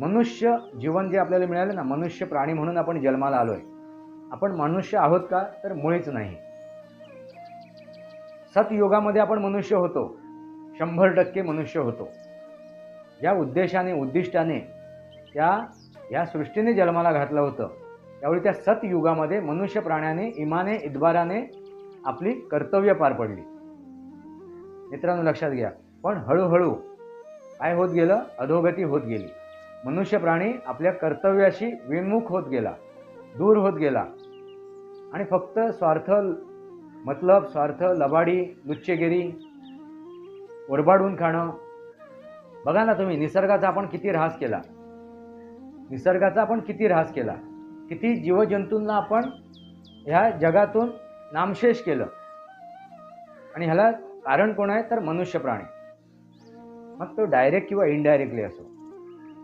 मनुष्य जीवन जे आपल्याला मिळालं ना मनुष्य प्राणी म्हणून आपण जन्माला आलोय. आपण मनुष्य आहोत का? तर मुळीच नाही. सतयुगामध्ये आपण मनुष्य होतो. शंभर टक्के मनुष्य होतो. ज्या उद्देशाने उद्दिष्टाने त्या या सृष्टीने जन्माला घातलं होतं. त्यावेळी त्या सतयुगामध्ये मनुष्य प्राण्याने इमाने इद्वाराने आपली कर्तव्य पार पडली. मित्रांनो लक्षात घ्या. पण हळूहळू काय होत गेलं? अधोगती होत गेली. मनुष्य प्राणी आपल्या कर्तव्याशी विमुख होत गेला दूर होत गेला. आणि फक्त स्वार्थ मतलब स्वार्थ लबाडी लुच्चेगिरी ओरबाडून खाणं. बघा ना तुम्ही निसर्गाचा आपण किती ऱ्हास केला. निसर्गाचा आपण किती ऱ्हास केला. किती जीवजंतूंना आपण ह्या जगातून नामशेष केलं. आणि ह्याला कारण कोण आहे? तर मनुष्य प्राणी. मग तो डायरेक्ट किंवा इनडायरेक्टली असो.